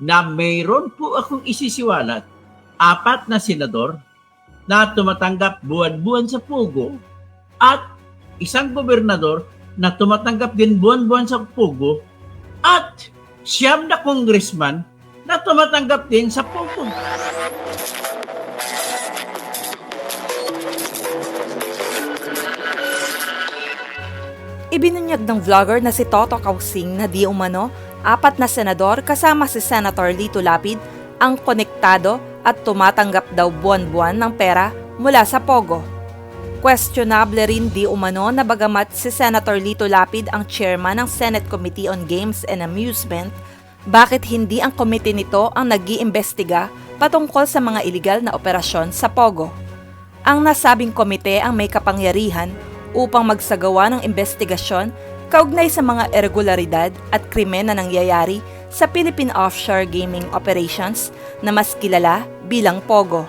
na mayroon po akong isisiwalat apat na senador na tumatanggap buwan-buwan sa Pugo at isang gobernador na tumatanggap din buwan-buwan sa Pugo at siyam na congressman na tumatanggap din sa Pugo. Ibinunyag ng vlogger na si Toto Kausing na di umano, apat na senador kasama si Senator Lito Lapid ang konektado at tumatanggap daw buwan-buwan ng pera mula sa Pogo. Questionable rin di umano na bagamat si Senator Lito Lapid ang chairman ng Senate Committee on Games and Amusement, bakit hindi ang komite nito ang nag-iimbestiga patungkol sa mga iligal na operasyon sa Pogo? Ang nasabing komite ang may kapangyarihan upang magsagawa ng investigasyon kaugnay sa mga irregularidad at krimen na nangyayari sa Philippine Offshore Gaming Operations na mas kilala bilang POGO.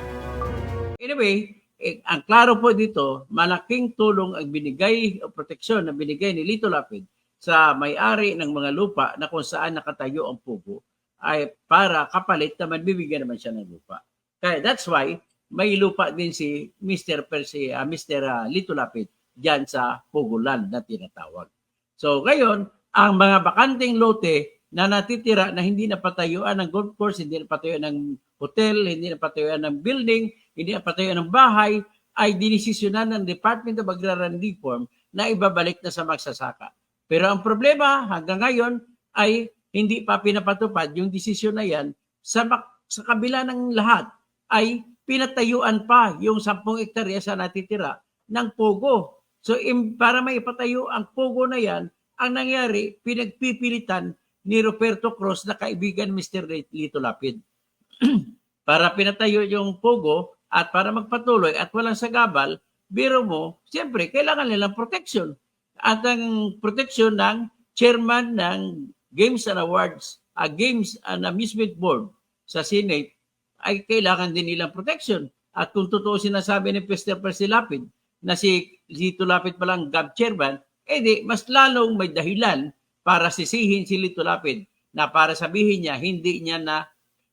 Anyway, eh, ang klaro po dito, malaking tulong ang binigay o proteksyon na binigay ni Lito Lapid sa may-ari ng mga lupa na kung saan nakatayo ang pugo ay para kapalit na bibigyan naman siya ng lupa. Kaya that's why may lupa din si Mr. Percy, uh, Mr. Lito Lapid diyan sa Pugulan na tinatawag. So ngayon, ang mga bakanting lote na natitira na hindi napatayuan ng golf course, hindi napatayuan ng hotel, hindi napatayuan ng building, hindi napatayuan ng bahay, ay dinisisyonan ng Department of Agrarian Reform na ibabalik na sa magsasaka. Pero ang problema hanggang ngayon ay hindi pa pinapatupad yung desisyon na yan sa, sa kabila ng lahat ay pinatayuan pa yung 10 hektarya sa natitira ng Pogo. So im, para maipatayo ang Pogo na yan, ang nangyari, pinagpipilitan ni Roberto Cruz na kaibigan Mr. Lito Lapid. para pinatayo yung Pogo at para magpatuloy at walang sagabal, biro mo, siyempre, kailangan nilang protection. At ang protection ng chairman ng Games and Awards, uh, Games and Amusement Board sa Senate, ay kailangan din nilang protection. At kung totoo sinasabi ni Mr. Percy Lapid na si Lito Lapid palang GAB chairman, edi mas lalong may dahilan para sisihin si Lito Lapid na para sabihin niya hindi niya na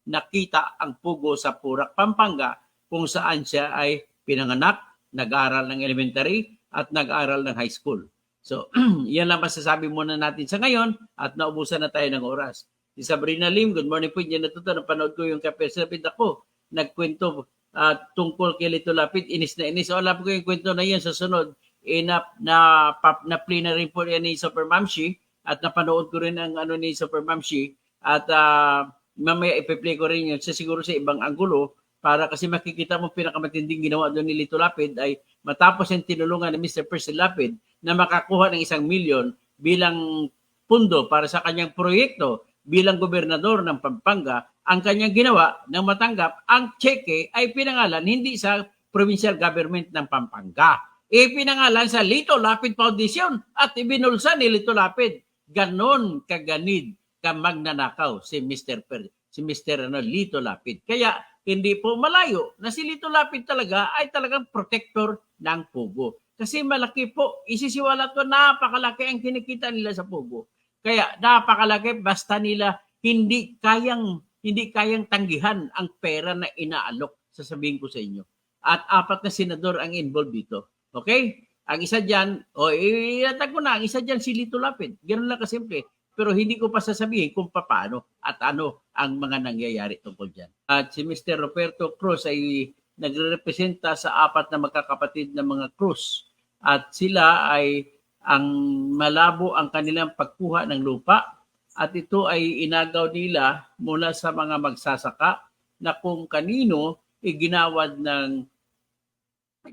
nakita ang pugo sa Purak, Pampanga kung saan siya ay pinanganak, nag-aral ng elementary at nag-aral ng high school. So, yan lang masasabi muna natin sa ngayon at naubusan na tayo ng oras. Si Sabrina Lim, good morning po. Diyan natuto, napanood ko yung kape. Lapid ako, nagkwento uh, tungkol kay Lito Lapid, inis na inis. O, alam ko yung kwento na yan sa sunod. Eh, na, na, na, na play na rin po yan ni Super Mamshi at napanood ko rin ang ano ni Super Mamshi at uh, mamaya ipe-play ko rin yun sa siguro sa ibang anggulo para kasi makikita mo pinakamatinding ginawa doon ni Lito Lapid ay matapos yung tinulungan ni Mr. Percy Lapid na makakuha ng isang milyon bilang pundo para sa kanyang proyekto bilang gobernador ng Pampanga, ang kanyang ginawa nang matanggap ang cheque ay pinangalan hindi sa provincial government ng Pampanga. Ipinangalan sa Lito Lapid Foundation at ibinulsa ni Lito Lapid. Ganon kaganid ka magnanakaw si Mr. Per, si Mr. Ano, Lito Lapid. Kaya hindi po malayo na si Lito Lapid talaga ay talagang protector ng Pugo. Kasi malaki po, isisiwalat ko, napakalaki ang kinikita nila sa Pugo. Kaya napakalaki basta nila hindi kayang hindi kayang tanggihan ang pera na inaalok, sasabihin ko sa inyo. At apat na senador ang involved dito. Okay? Ang isa diyan, o oh, ko na, ang isa diyan si Lito Lapid. Ganun lang kasimple. Pero hindi ko pa sasabihin kung paano at ano ang mga nangyayari tungkol diyan. At si Mr. Roberto Cruz ay nagre-representa sa apat na magkakapatid na mga Cruz. At sila ay ang malabo ang kanilang pagkuha ng lupa at ito ay inagaw nila mula sa mga magsasaka na kung kanino iginawad ng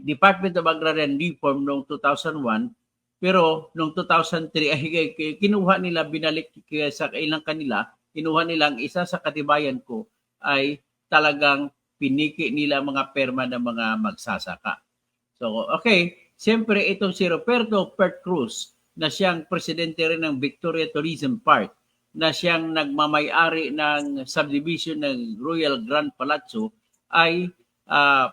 Department of Agrarian Reform noong 2001 pero noong 2003 ay kinuha nila binalik sa ilang kanila kinuha nila ang isa sa katibayan ko ay talagang piniki nila mga perma ng mga magsasaka. So okay, siyempre itong si Roberto Pert Cruz na siyang presidente rin ng Victoria Tourism Park na siyang nagmamay-ari ng subdivision ng Royal Grand Palazzo ay uh,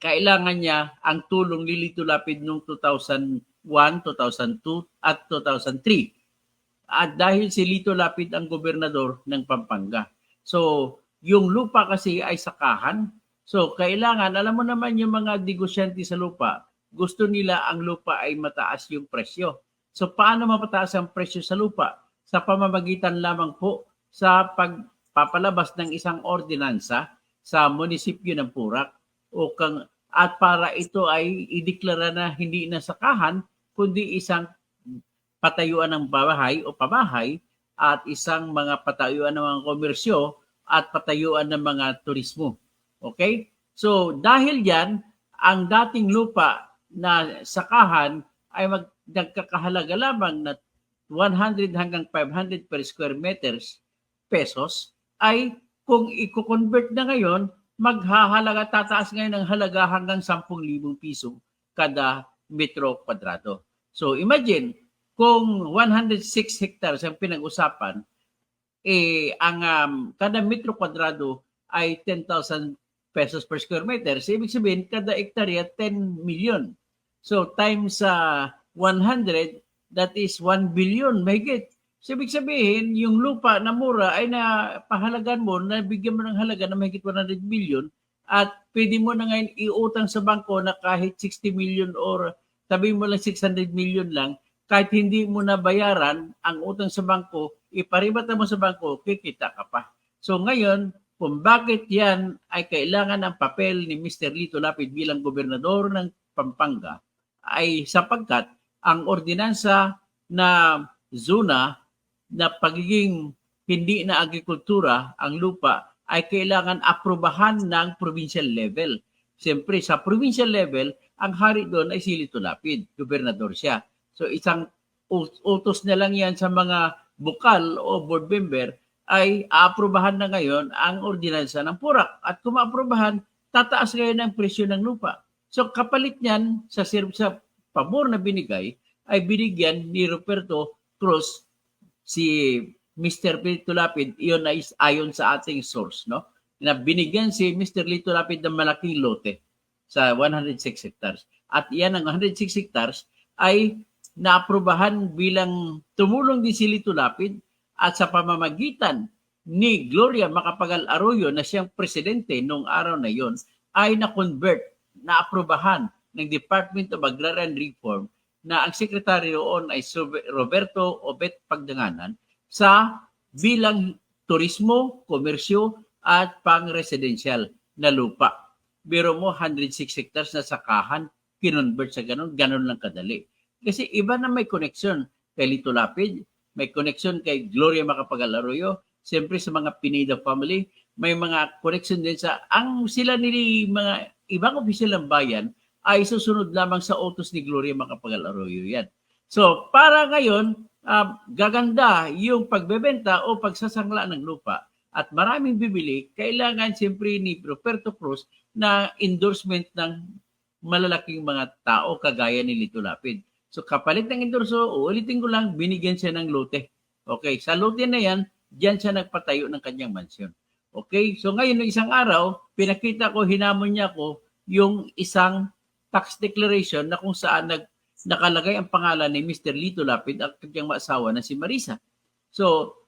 kailangan niya ang tulong ni Lito Lapid noong 2001, 2002 at 2003. At dahil si Lito Lapid ang gobernador ng Pampanga. So, yung lupa kasi ay sakahan. So, kailangan, alam mo naman yung mga negosyante sa lupa, gusto nila ang lupa ay mataas yung presyo. So, paano mapataas ang presyo sa lupa? Sa pamamagitan lamang po sa pagpapalabas ng isang ordinansa sa munisipyo ng Purak o kang at para ito ay ideklara na hindi na sakahan kundi isang patayuan ng bahay o pamahay at isang mga patayuan ng mga komersyo at patayuan ng mga turismo. Okay? So dahil yan, ang dating lupa na sakahan ay mag, nagkakahalaga lamang na 100 hanggang 500 per square meters pesos ay kung i-convert na ngayon, maghahalaga, tataas ngayon ng halaga hanggang 10,000 piso kada metro kwadrado. So imagine, kung 106 hectares ang pinag-usapan, eh, ang um, kada metro kwadrado ay 10,000 pesos per square meter. So, ibig sabihin, kada hektarya 10 million. So, times sa 100, that is 1 billion, mahigit. So, ibig sabihin, yung lupa na mura ay napahalagan mo, nabigyan mo ng halaga na mahigit 100 million at pwede mo na ngayon iutang sa bangko na kahit 60 million or sabihin mo lang 600 million lang, kahit hindi mo na bayaran ang utang sa bangko, iparibata mo sa bangko, kikita ka pa. So ngayon, kung bakit yan ay kailangan ng papel ni Mr. Lito Lapid bilang gobernador ng Pampanga, ay sapagkat ang ordinansa na zona na pagiging hindi na agrikultura ang lupa ay kailangan aprobahan ng provincial level. Siyempre, sa provincial level, ang hari doon ay si Lito Lapid, gobernador siya. So isang ut- utos na lang yan sa mga bukal o board member ay aaprobahan na ngayon ang ordinansa ng Purak. At kung maaprobahan, tataas ngayon ang presyo ng lupa. So kapalit niyan sa, sa pabor na binigay ay binigyan ni Roberto Cruz si Mr. Lito Lapid, iyon ay ayon sa ating source, no? Na binigyan si Mr. Lito Lapid ng malaking lote sa 106 hectares. At iyan ang 106 hectares ay naaprubahan bilang tumulong din si Lito Lapid at sa pamamagitan ni Gloria Macapagal Arroyo na siyang presidente noong araw na yon ay na-convert, naaprubahan ng Department of Agrarian Reform na ang sekretary roon ay Roberto Obet Pagdanganan sa bilang turismo, komersyo at pang-residential na lupa. Biro mo 106 hectares na sakahan, kinonvert sa ganun, ganun lang kadali. Kasi iba na may connection kay Lito Lapid, may connection kay Gloria Macapagal Arroyo, siyempre sa mga Pineda family, may mga connection din sa, ang sila nili mga ibang opisyal ng bayan ay susunod lamang sa utos ni Gloria Macapagal Arroyo yan. So, para ngayon, ah, gaganda yung pagbebenta o pagsasangla ng lupa at maraming bibili, kailangan siyempre ni Roberto Cruz na endorsement ng malalaking mga tao kagaya ni Lito Lapid. So kapalit ng endorso, uulitin ko lang, binigyan siya ng lote. Okay, sa lote na yan, diyan siya nagpatayo ng kanyang mansyon. Okay, so ngayon ng isang araw, pinakita ko, hinamon niya ko yung isang tax declaration na kung saan nag, nakalagay ang pangalan ni Mr. Lito Lapid at kanyang maasawa na si Marisa. So,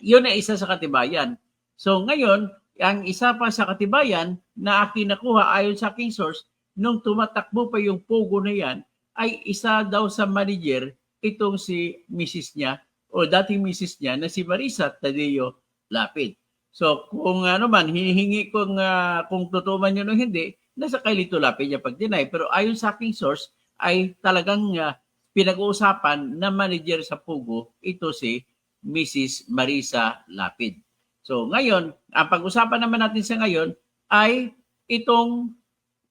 yun ay isa sa katibayan. So ngayon, ang isa pa sa katibayan na akin nakuha ayon sa aking source, nung tumatakbo pa yung pogo na yan, ay isa daw sa manager itong si Mrs. niya o dating Mrs. niya na si Marisa Tadeo Lapid. So kung ano man, hinihingi kung, ah, kung totoo man yun o hindi, nasa kay Lito Lapid niya pag-deny. Pero ayon sa aking source, ay talagang ah, pinag-uusapan na manager sa Pugo, ito si Mrs. Marisa Lapid. So ngayon, ang pag-usapan naman natin sa ngayon ay itong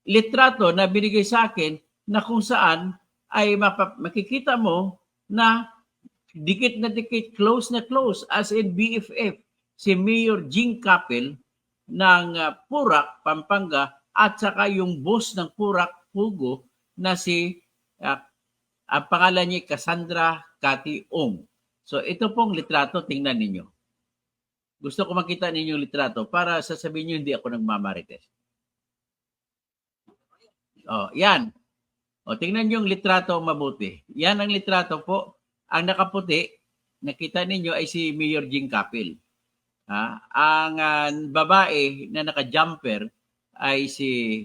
litrato na binigay sa akin na kung saan ay makikita mo na dikit na dikit, close na close as in BFF si Mayor Jing Capel ng uh, Purak, Pampanga at saka yung boss ng Purak, Pugo na si uh, ang pangalan niya Cassandra Cathy Ong. So ito pong litrato, tingnan ninyo. Gusto ko makita ninyo yung litrato para sasabihin niyo hindi ako nagmamarites. Oh, yan. O, tingnan yung litrato mabuti. Yan ang litrato po. Ang nakaputi, nakita ninyo ay si Mayor Jing Capil. Ha? Ang ah, babae na naka-jumper ay si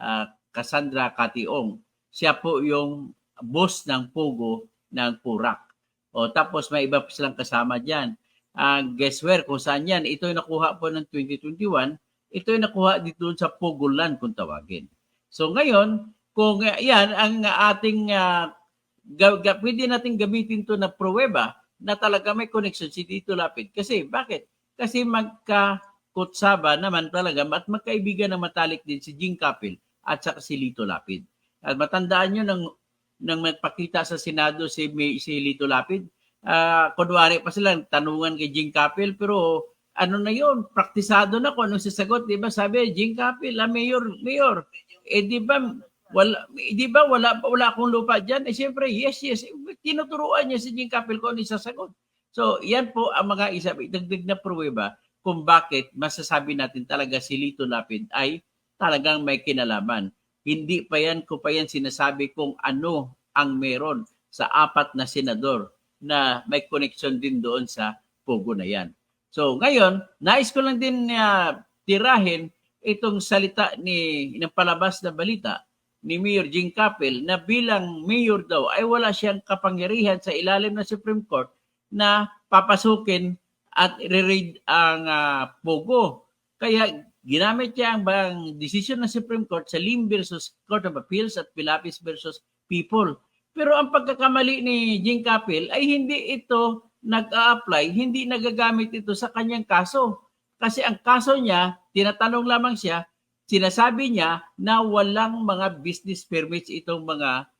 ah, Cassandra Cationg. Siya po yung boss ng Pugo ng Purak. O tapos may iba pa silang kasama diyan. Ang guess where kung saan yan. Ito yung nakuha po ng 2021. Ito yung nakuha dito sa Pugulan kung tawagin. So ngayon, kung uh, yan ang ating uh, ga, pwede natin gamitin to na pruweba na talaga may connection si Tito Lapid. Kasi bakit? Kasi magkakutsaba naman talaga at magkaibigan na matalik din si Jing Kapil at saka si Lito Lapid. At matandaan nyo nang, nang magpakita sa Senado si, si Lito Lapid, uh, kunwari pa sila tanungan kay Jing Kapil pero ano na yon praktisado na kung anong sasagot, di ba? Sabi, Jing Kapil, ah, mayor, mayor, eh di ba wala di ba wala wala akong lupa diyan eh siyempre yes yes. Tinuturuan niya si Jing Kapil kung ano sasagot so yan po ang mga isa dagdag na pruweba kung bakit masasabi natin talaga si Lito Lapid ay talagang may kinalaman. Hindi pa yan ko pa yan sinasabi kung ano ang meron sa apat na senador na may connection din doon sa Pogo na yan. So ngayon nais ko lang din uh, tirahin itong salita ni ng palabas na balita ni Mayor Jing Capel na bilang mayor daw ay wala siyang kapangyarihan sa ilalim ng Supreme Court na papasukin at re-raid ang uh, Pogo. Kaya ginamit niya ang bang decision ng Supreme Court sa Lim versus Court of Appeals at Pilapis versus People. Pero ang pagkakamali ni Jing Capel ay hindi ito nag-a-apply, hindi nagagamit ito sa kanyang kaso. Kasi ang kaso niya, tinatanong lamang siya, sinasabi niya na walang mga business permits itong mga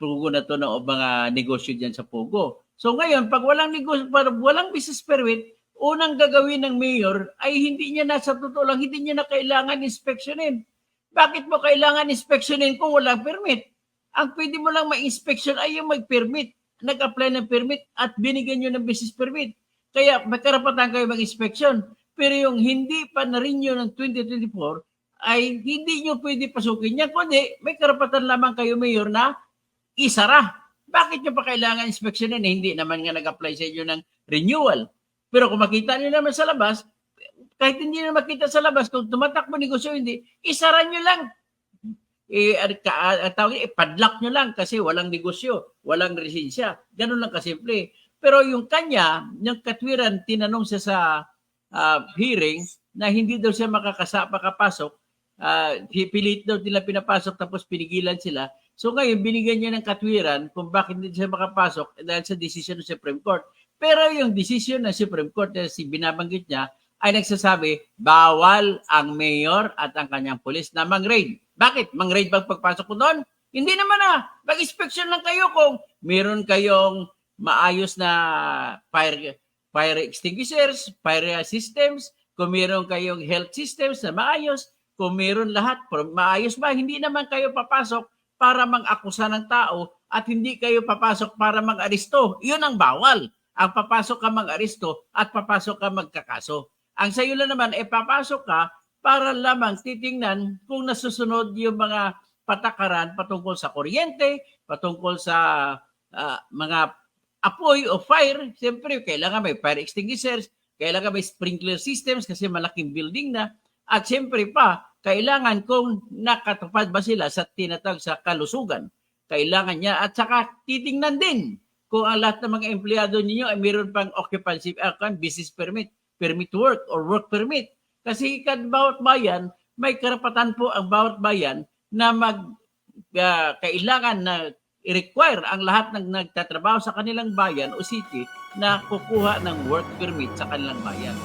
Pugo na to na o mga negosyo diyan sa Pugo. So ngayon, pag walang negosyo, pag walang business permit, unang gagawin ng mayor ay hindi niya na sa totoo lang, hindi niya na kailangan inspeksyonin. Bakit mo kailangan inspeksyonin kung walang permit? Ang pwede mo lang ma-inspection ay yung mag-permit. Nag-apply ng permit at binigyan nyo ng business permit. Kaya may karapatan kayo mag-inspection. Pero yung hindi pa na-renew ng 2024, ay hindi nyo pwede pasukin yan, kundi may karapatan lamang kayo, Mayor, na isara. Bakit nyo pa kailangan inspeksyonin? Eh, hindi naman nga nag-apply sa inyo ng renewal. Pero kung makita nyo naman sa labas, kahit hindi na makita sa labas, kung tumatakbo negosyo hindi, isara nyo lang. Eh, tawag, eh, padlock nyo lang kasi walang negosyo, walang resensya. Ganun lang kasimple. Pero yung kanya, yung katwiran, tinanong siya sa uh, hearing na hindi daw siya makakasa, makapasok uh, pilit daw nila pinapasok tapos pinigilan sila. So ngayon, binigyan niya ng katwiran kung bakit hindi siya makapasok dahil sa decision ng Supreme Court. Pero yung decision ng Supreme Court na si binabanggit niya ay nagsasabi, bawal ang mayor at ang kanyang pulis na mang-raid. Bakit? Mang-raid bang pagpasok ko doon? Hindi naman na. Mag-inspection lang kayo kung meron kayong maayos na fire, fire extinguishers, fire systems, kung meron kayong health systems na maayos, kung meron lahat, maayos ba? Hindi naman kayo papasok para mang-akusa ng tao at hindi kayo papasok para mag-aristo. Yun ang bawal. Ang papasok ka mag-aristo at papasok ka magkakaso. Ang sayo lang naman, e papasok ka para lamang titingnan kung nasusunod yung mga patakaran patungkol sa kuryente, patungkol sa uh, mga apoy o fire. Siyempre, kailangan may fire extinguishers, kailangan may sprinkler systems kasi malaking building na. At siyempre pa, kailangan kung nakatupad ba sila sa tinatag sa kalusugan. Kailangan niya at saka titingnan din kung ang lahat ng mga empleyado ninyo ay mayroon pang occupancy, uh, business permit, permit to work or work permit. Kasi kad bawat bayan, may karapatan po ang bawat bayan na mag uh, kailangan na i-require ang lahat ng nagtatrabaho sa kanilang bayan o city na kukuha ng work permit sa kanilang bayan.